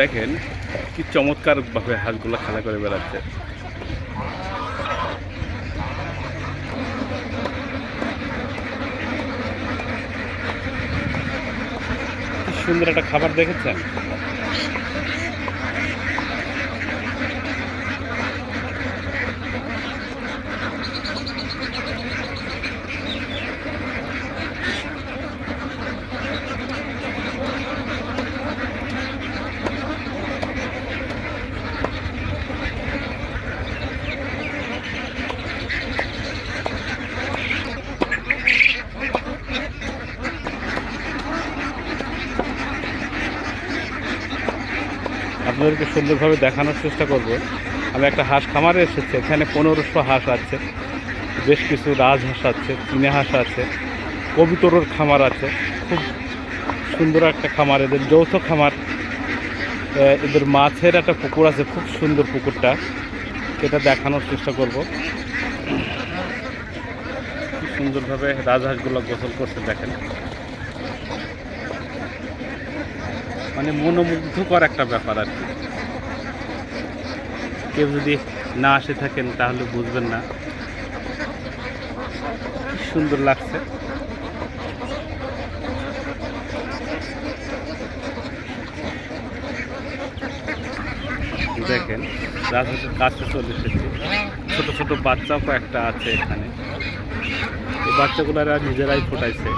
দেখেন কি চমৎকার ভাবে হাঁসগুলো খেলা করে বেড়াচ্ছে। সুন্দর একটা খাবার দেখেছেন? আপনাদেরকে সুন্দরভাবে দেখানোর চেষ্টা করব। আমি একটা হাঁস খামারে এসেছি, এখানে পনেরোশো হাঁস আছে, বেশ কিছু রাজহাঁস আছে, চীনে হাঁস আছে, কবিতরর খামার আছে, খুব সুন্দর একটা খামার, এদের যৌথ খামার। এদের মাছের একটা পুকুর আছে, খুব সুন্দর পুকুরটা, এটা দেখানোর চেষ্টা করব। সুন্দরভাবে রাজহাঁসগুলো গোসল করতে দেখেন। মানে মনোমুগ্ধকর একটা ব্যাপার আর কি। কেউ যদি না আসে থাকেন তাহলে বুঝবেন না। সুন্দর লাগছে। দেখেন, রাজহাঁসের কাছে চলে এসেছি। ছোট ছোট বাচ্চাও কয়েকটা আছে এখানে। এই বাচ্চাগুলোরা নিজেরাই ফোটাইছে।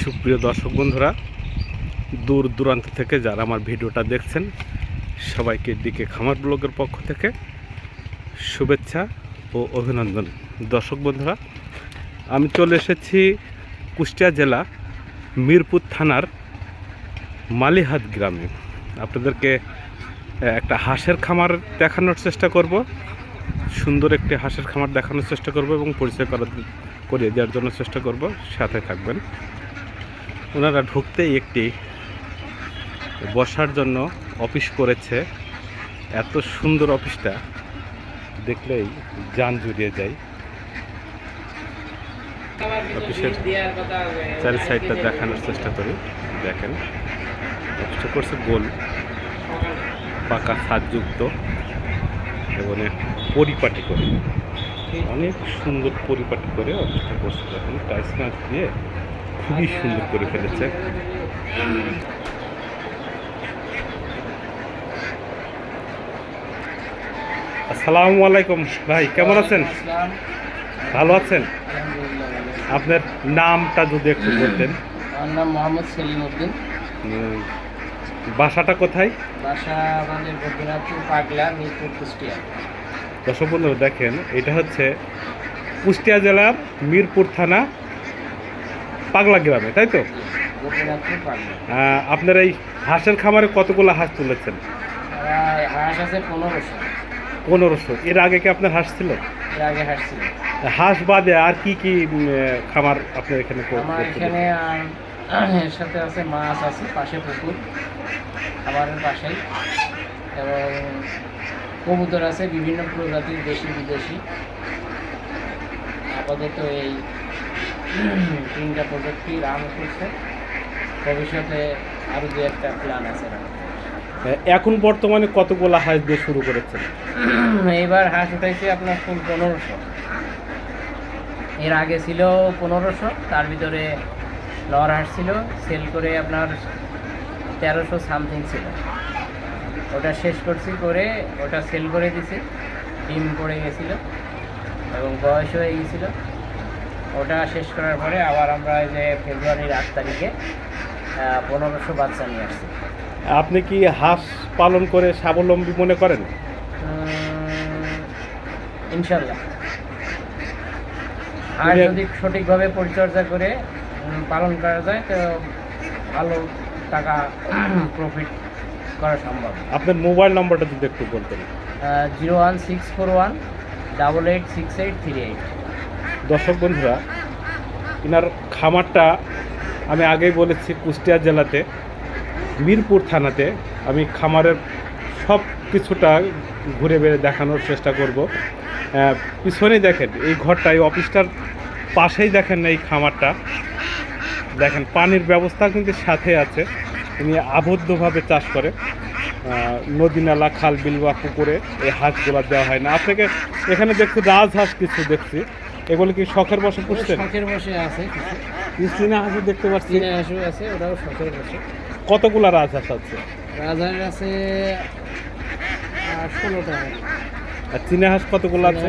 সুপ্রিয় দর্শক বন্ধুরা, দূর দূরান্ত থেকে যারা আমার ভিডিওটা দেখছেন, সবাইকে দিকে খামার ব্লগের পক্ষ থেকে শুভেচ্ছা ও অভিনন্দন। দর্শক বন্ধুরা, আমি চলে এসেছি কুষ্টিয়া জেলা মিরপুর থানার মালিহাট গ্রামে। আপনাদেরকে একটা হাঁসের খামার দেখানোর চেষ্টা করব। সুন্দর একটি হাঁসের খামার দেখানোর চেষ্টা করব এবং পরিচয় করা, করিয়ে দেওয়ার জন্য চেষ্টা করব। সাথে থাকবেন। ওনারা ঢুকতেই একটি বসার জন্য অফিস করেছে। এত সুন্দর অফিসটা, দেখলেই যান জুড়িয়ে যায়। অফিসের চারি সাইডটা দেখানোর চেষ্টা করি। দেখেন। অফিসটা করছে গোল পাকা ছাদযুক্ত এবং পরিপাটি করে। অনেক সুন্দর পরিপাটি করে অফিসটা করছে দেখেন টাইস মাছ দিয়ে খুবই সুন্দর করে ফেলেছে। আসসালামু আলাইকুম ভাই কেমন আছেন? ভালো আছেন? আপনার নামটা যদি একটু বলতেন। আমার নাম মোহাম্মদ সেলিম উদ্দিন। বাসাটা কোথায়? বাসা আমাদের বদ্রনাথপুর পাগলা মিরপুর কুষ্টিয়া। দর্শক বন্ধু দেখেন এটা হচ্ছে কুষ্টিয়া জেলার মিরপুর থানা পাগলা গ্রামে তাই তো? আপনার এই হাঁসের খামারে কতগুলো হাঁস তুলেছেন? আর হাঁস আছে পনেরোশো। পনেরোশো। এর আগে কি আপনার হাঁস ছিল? এর আগে হাঁস ছিল। হাঁস বাদে আর কি কি খামার আপনার এখানে এখানে এর সাথে আছে মাছ আছে পাশে পুকুর খাবারের পাশেই। এবং কবুতর আছে বিভিন্ন প্রজাতির দেশি বিদেশি। আপাতত এই তিনটা প্রজাতি রান করছে। ভবিষ্যতে আরও দু একটা প্ল্যান আছে এখন বর্তমানে কতগুলো হাঁস দিয়ে শুরু করেছেন এইবার হাঁস উঠাইছে আপনার ফুল পনেরোশো। এর আগে ছিল পনেরোশো তার ভিতরে লর হাঁস ছিল সেল করে আপনার তেরোশো সামথিং ছিল। ওটা শেষ করছি করে ওটা সেল করে দিছি ডিম পড়ে গেছিল এবং বয়স হয়ে গেছিল। ওটা শেষ করার পরে আবার আমরা যে ফেব্রুয়ারির আট তারিখে পনেরোশো বাচ্চা নিয়ে আসছি। আপনি কি হাঁস পালন করে স্বাবলম্বী মনে করেন? ইনশাল্লাহ। আর যদি সঠিকভাবে পরিচর্যা করে পালন করা যায় তো ভালো টাকা প্রফিট করা সম্ভব। আপনার মোবাইল নম্বরটা যদি একটু বলতেন। Zero one six four one double eight six eight three eight. দর্শক বন্ধুরা এনার খামারটা আমি আগেই বলেছি কুষ্টিয়া জেলাতে মিরপুর থানাতে। আমি খামারের সব কিছুটা ঘুরে বেড়ে দেখানোর চেষ্টা করব। পিছনেই দেখেন এই ঘরটা এই অফিসটার পাশেই দেখেন এই খামারটা। দেখেন পানির ব্যবস্থা কিন্তু সাথে আছে। তিনি আবদ্ধভাবে চাষ করে। নদী নালা খাল বিল বা পুকুরে এই হাঁসগুলো দেওয়া হয় না। আপনাকে এখানে দেখছি রাজহাঁস কিছু দেখছি। এগুলো কি শখের বসে পুষছেন? শখের বসে আছে কিছু। চীনা হাঁসও দেখতে পাচ্ছি? চীনা হাঁসও আছে ওটাও শখের বসে। কতগুলা রাজহাঁস আছে? রাজহাঁস আছে ষোলোটা। আর চীনা হাঁস কতগুলো আছে?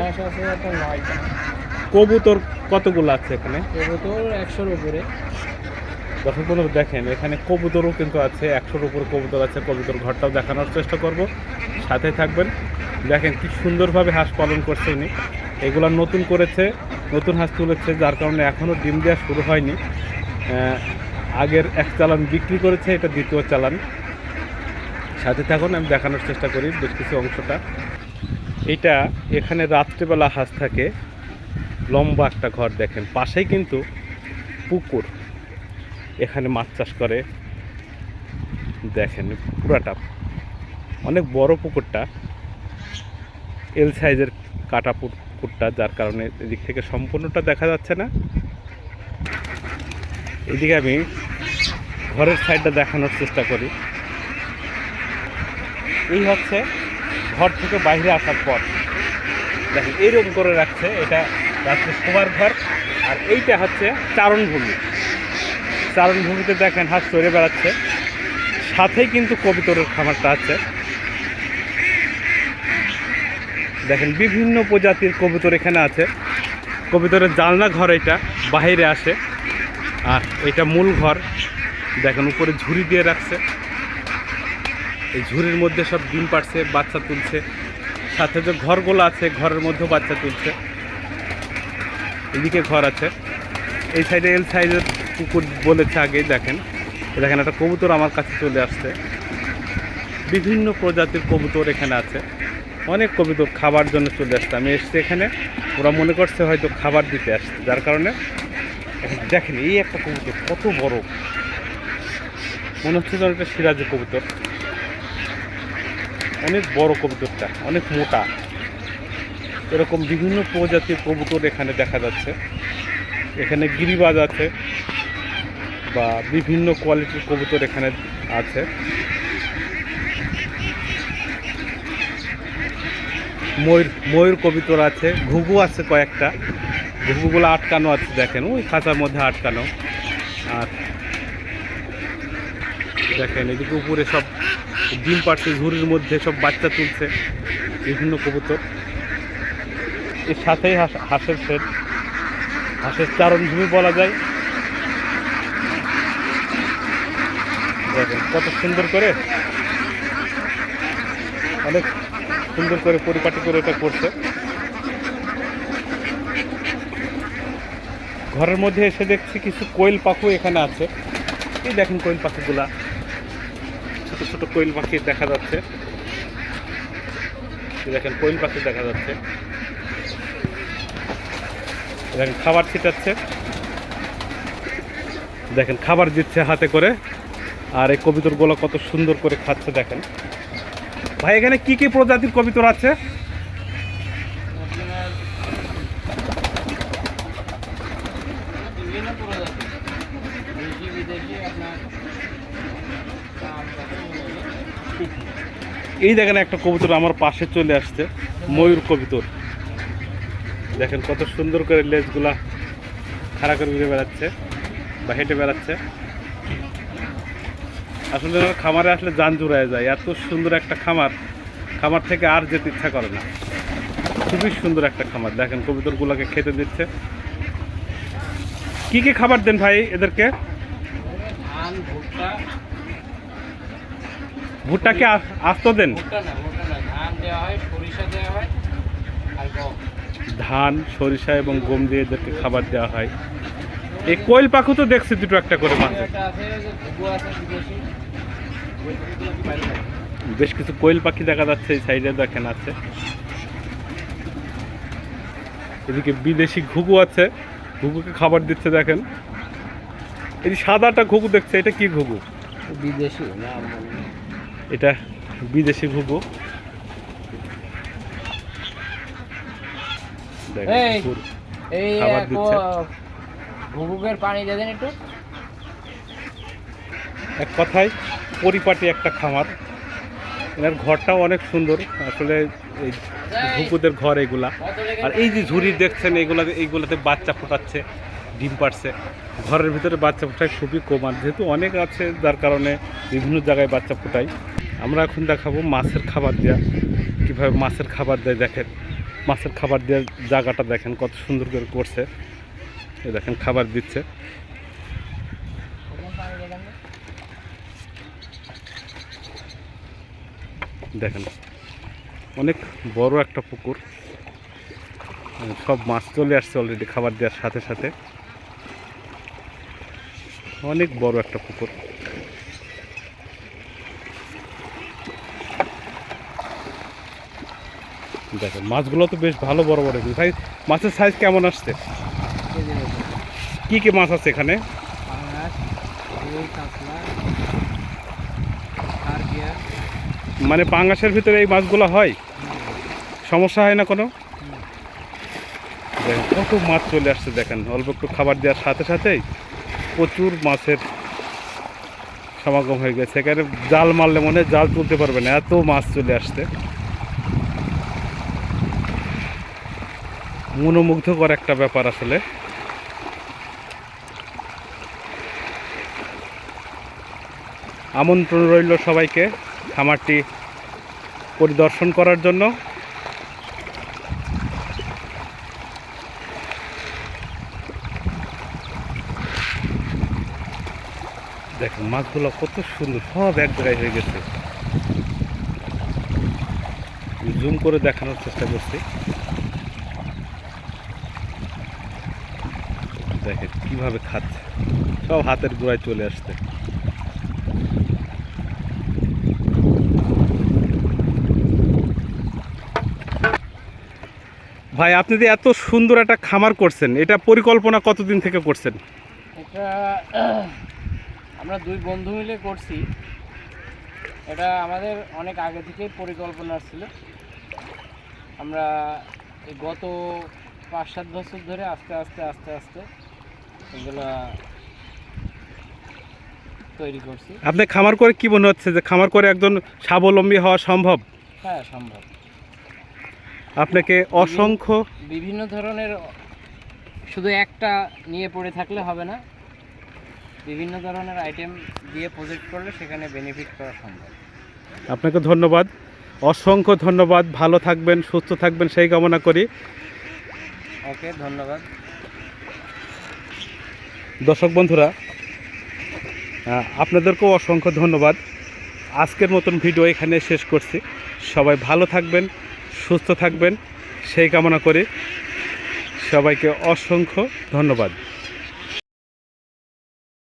কবুতর কতগুলো আছে এখানে? কবুতর একশোর উপরে। দর্শক বন্ধুরা দেখেন, এখানে কবুতরও কিন্তু আছে, একশোর উপর কবুতর আছে, কবুতর ঘরটাও দেখানোর চেষ্টা করব। সাথে থাকবেন। দেখেন কি সুন্দরভাবে হাঁস পালন করছে উনি। এগুলা নতুন করেছে, নতুন হাঁস তুলেছে, যার কারণে এখনও ডিম দেওয়া শুরু হয়নি। আগের এক চালান বিক্রি করেছে, এটা দ্বিতীয় চালান। সাথে থাকুন, আমি দেখানোর চেষ্টা করি বেশ কিছু অংশটা। এটা এখানে রাত্রেবেলা হাঁস থাকে। লম্বা একটা ঘর, দেখেন। পাশেই কিন্তু পুকুর। এখানে মাছ চাষ করে। দেখেন পুরাটা। অনেক বড় পুকুরটা। এল সাইজের কাটা পুকুরটা যার কারণে এদিক থেকে সম্পূর্ণটা দেখা যাচ্ছে না। এদিকে আমি ঘরের সাইডটা দেখানোর চেষ্টা করি। এই হচ্ছে ঘর থেকে বাইরে আসার পর দেখেন এইরকম করে রাখছে। এটা রাত্রে শোবার ঘর। আর এইটা হচ্ছে চারণভূমি। চারণভূমিতে দেখেন হাঁস চড়ে বেড়াচ্ছে। সাথেই কিন্তু কবিতরের খামারটা আছে। দেখেন বিভিন্ন প্রজাতির কবুতর এখানে আছে। কবিতরের জানলা ঘর এটা বাইরে আসে। আর এটা মূল ঘর। দেখেন উপরে ঝুড়ি দিয়ে রাখছে। এই ঝুড়ির মধ্যে সব ডিম পাড়ছে, বাচ্চা তুলছে। সাথে যে ঘরগুলো আছে, ঘরের মধ্যেও বাচ্চা তুলছে। এদিকে ঘর আছে। এই সাইডে এল সাইজের কুকুর বলেছে আগেই দেখেন। দেখেন, একটা কবুতর আমার কাছে চলে আসছে। বিভিন্ন প্রজাতির কবুতর এখানে আছে। অনেক কবুতর খাবার জন্য চলে আসছে। আমি এসছি এখানে। ওরা মনে করছে হয়তো খাবার দিতে আসছে। যার কারণে দেখেন, এই একটা কবুতর কত বড়। মনে হচ্ছে যেন একটা সিরাজি কবুতর। অনেক বড় কবুতরটা, অনেক মোটা। এরকম বিভিন্ন প্রজাতির কবুতর এখানে দেখা যাচ্ছে। এখানে গিরিবাজ আছে। বা বিভিন্ন কোয়ালিটির কবুতর এখানে আছে। ময়ূর ময়ূর কবিতর আছে, ঘুঘু আছে কয়েকটা। ঘুঘুগুলো আটকানো আছে দেখেন, ওই খাঁচার মধ্যে আটকানো। আর দেখেন, এদিকে উপরে সব ডিম পাড়ছে, ঝুড়ির মধ্যে সব বাচ্চা তুলছে, বিভিন্ন কবুতর। এর সাথেই হাঁস- হাঁসের শেড। হাঁসের চারণভূমি বলা যায় দেখেন কত সুন্দর করে, অনেক সুন্দর করে পরিপাটি করে এটা করছে। ঘরের মধ্যে এসে দেখছি কিছু কোয়েল পাখু এখানে আছে। এই দেখেন কোয়েল পাখিগুলা। ছোট ছোট কোয়েল পাখি দেখা যাচ্ছে। দেখেন কোয়েল পাখি দেখা যাচ্ছে। দেখেন খাবার ছিটাচ্ছে। দেখেন খাবার দিচ্ছে হাতে করে। আর এই কবিতরগুলো কত সুন্দর করে খাচ্ছে দেখেন। ভাই, এখানে কি কি প্রজাতির কবিতর আছে? এই দেখেন একটা কবুতর আমার পাশে চলে আসছে, ময়ূর কবিতর। দেখেন কত সুন্দর করে লেজগুলা খাড়া করে ঘুরে বেড়াচ্ছে বা হেঁটে বেড়াচ্ছে। আসলে খামারে আসলে যান জুড়ায় যায়। এত সুন্দর একটা খামার। খামার থেকে আর যেতে ইচ্ছা করে না। খুবই সুন্দর একটা খামার। দেখেন কবিতরগুলোকে খেতে দিচ্ছে। কি কি খাবার দেন ভাই এদেরকে? ভুট্টা। ভুট্টাকে আস্ত দেন? ধান সরিষা এবং গম দিয়ে এদেরকে খাবার দেওয়া হয়। এই কোয়েল পাখি তো দেখছি দুটো একটা করে থাকে? বেশ কিছু কোয়েল পাখি দেখা যাচ্ছে এই সাইডে দেখেন আছে এদিকে বিদেশি ঘুঘু আছে ঘুঘুকে খাবার দিচ্ছে দেখেন এই সাদাটা ঘুঘু দেখছে এটা কি ঘুঘু বিদেশি এটা বিদেশি ঘুঘু দেখেন, এই! খাবার দিচ্ছে। ঘুঘুকের পানি দিয়ে দেন একটু। এক কথায় পরিপাটি একটা খামার। এনার ঘরটাও অনেক সুন্দর। আসলে এই ঘুঘুদের ঘর এগুলা। আর এই যে ঝুড়ি দেখছেন এইগুলা এইগুলাতে বাচ্চা ফোটাচ্ছে ডিম পাড়ছে। ঘরের ভিতরে বাচ্চা ফোটায় খুবই কম। আর যেহেতু অনেক আছে যার কারণে বিভিন্ন জায়গায় বাচ্চা ফোটাই। আমরা এখন দেখাবো মাছের খাবার দেওয়া কীভাবে মাছের খাবার দেয় দেখেন। মাছের খাবার দেওয়ার জায়গাটা দেখেন কত সুন্দর করে করছে। এই দেখেন, খাবার দিচ্ছে। দেখেন, অনেক বড় একটা পুকুর। সব মাছ চলে আসছে অলরেডি খাবার দেওয়ার সাথে সাথে। অনেক বড় একটা পুকুর। দেখেন, মাছগুলো তো বেশ ভালো বড় বড়। ভাই, মাছের সাইজ কেমন আসছে? কি কি মাছ আছে এখানে? মানে পাঙ্গাসের ভিতরে এই মাছগুলো হয়? সমস্যা হয় না কোনো? দেখেন কত মাছ চলে আসছে দেখেন। অল্প একটু খাবার দেওয়ার সাথে সাথেই প্রচুর মাছের সমাগম হয়ে গেছে। এখানে জাল মারলে মনে হয় জাল তুলতে পারবে না। এত মাছ চলে আসছে। মনোমুগ্ধকর একটা ব্যাপার আসলে। আমন্ত্রণ রইল সবাইকে খামারটি পরিদর্শন করার জন্য। দেখেন, মাছগুলো কত সুন্দর, সব এক জায়গায় হয়ে গেছে। জুম করে দেখানোর চেষ্টা করছি। দেখেন কীভাবে খাচ্ছে। সব হাতের গোড়ায় চলে আসছে। ভাই আপনি যে এত সুন্দর একটা খামার করছেন এটা পরিকল্পনা কতদিন থেকে করছেন? এটা আমরা দুই বন্ধু মিলে করছি। এটা আমাদের অনেক আগে থেকেই পরিকল্পনা ছিল। আমরা গত পাঁচ সাত বছর ধরে আস্তে আস্তে আস্তে আস্তে এগুলো তৈরি করছি। আপনি খামার করে কি মনে হচ্ছে যে খামার করে একজন স্বাবলম্বী হওয়া সম্ভব? হ্যাঁ সম্ভব। আপনাকে অসংখ্য বিভিন্ন ধরনের শুধু একটা নিয়ে পড়ে থাকলে হবে না। বিভিন্ন ধরনের আইটেম দিয়ে প্রজেক্ট করলে সেখানে বেনিফিট করা সম্ভব। আপনাকে ধন্যবাদ। অসংখ্য ধন্যবাদ। ভালো থাকবেন সুস্থ থাকবেন সেই কামনা করি। ওকে ধন্যবাদ। দর্শক বন্ধুরা আপনাদেরকেও অসংখ্য ধন্যবাদ। আজকের মতন ভিডিও এখানে শেষ করছি। সবাই ভালো থাকবেন। সুস্থ থাকবেন সেই কামনা করি সবাইকে অসংখ্য ধন্যবাদ।